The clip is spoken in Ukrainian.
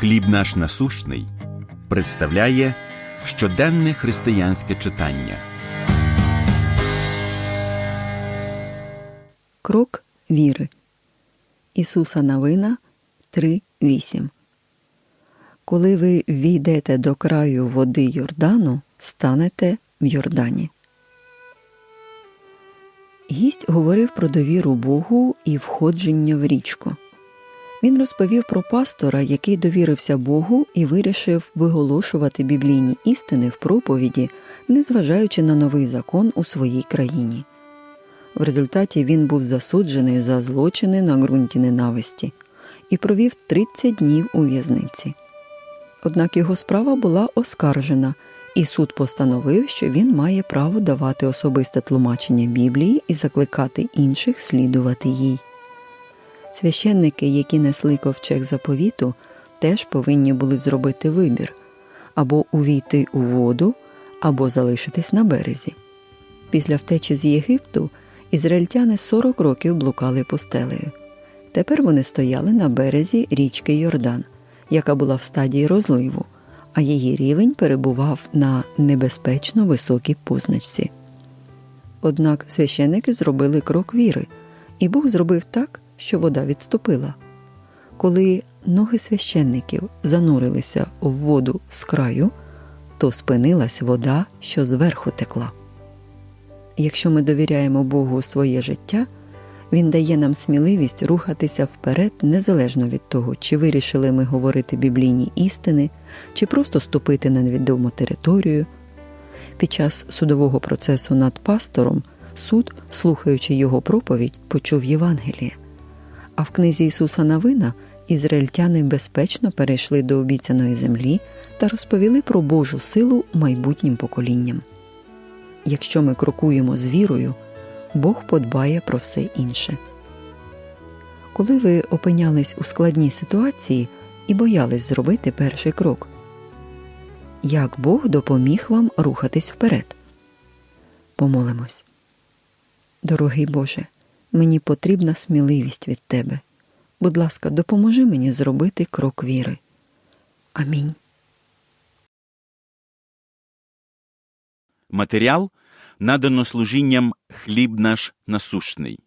Хліб наш насущний представляє щоденне християнське читання. Крок віри. Ісуса Новина 3.8. Коли ви війдете до краю води Йордану, станете в Йордані. Гість говорив про довіру Богу і входження в річку. Він розповів про пастора, який довірився Богу і вирішив виголошувати біблійні істини в проповіді, незважаючи на новий закон у своїй країні. В результаті він був засуджений за злочини на ґрунті ненависті і провів 30 днів у в'язниці. Однак його справа була оскаржена, і суд постановив, що він має право давати особисте тлумачення Біблії і закликати інших слідувати їй. Священники, які несли ковчег заповіту, теж повинні були зробити вибір або увійти у воду, або залишитись на березі. Після втечі з Єгипту ізраїльтяни 40 років блукали пустелею. Тепер вони стояли на березі річки Йордан, яка була в стадії розливу, а її рівень перебував на небезпечно високій позначці. Однак священники зробили крок віри, і Бог зробив так, що вода відступила. Коли ноги священників занурилися в воду з краю, то спинилась вода, що зверху текла. Якщо ми довіряємо Богу своє життя, Він дає нам сміливість рухатися вперед незалежно від того, чи вирішили ми говорити біблійні істини, чи просто ступити на невідому територію. Під час судового процесу над пастором суд, слухаючи його проповідь, почув Євангеліє. А в книзі Ісуса Навина ізраїльтяни безпечно перейшли до обіцяної землі та розповіли про Божу силу майбутнім поколінням. Якщо ми крокуємо з вірою, Бог подбає про все інше. Коли ви опинялись у складній ситуації і боялись зробити перший крок, як Бог допоміг вам рухатись вперед? Помолимось. Дорогий Боже, мені потрібна сміливість від Тебе. Будь ласка, допоможи мені зробити крок віри. Амінь. Матеріал надано служінням Хліб наш насущний